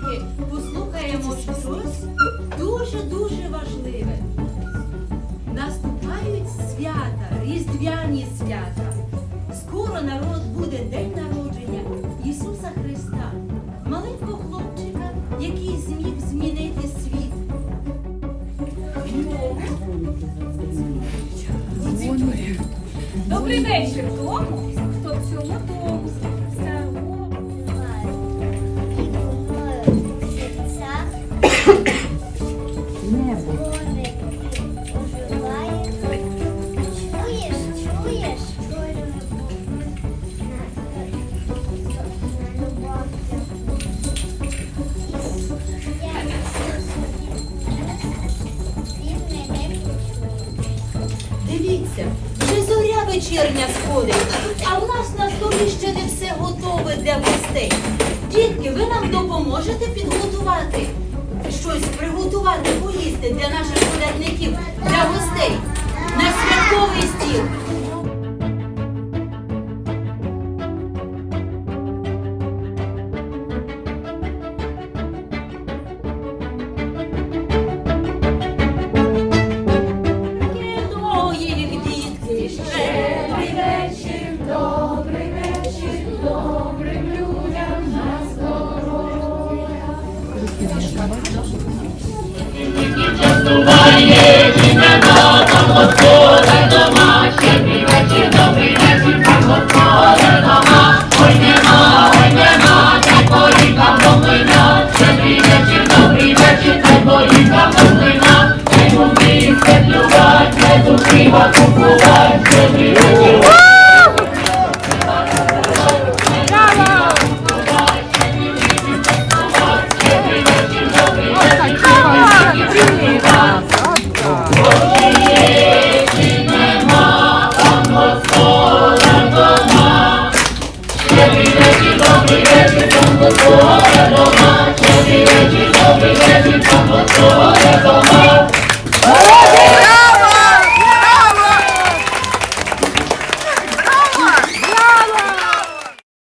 дітки, послухаємо щось дуже-дуже важливе. Наступають свята, різдвяні свята. Скоро народ буде день народження Ісуса Христа, маленького хлопчика, який зміг змінити світ. Добрий вечір тому, хто в цьому тому Чуєш, чуєш? Дивіться, вже зоря вечірня сходить, а в нас на столі ще не все готове для гостей. Дітки, ви нам допоможете підготувати щось приготувати, поїсти для наших порядників, для гостей на святковий стіл. Thank you. Arriba tu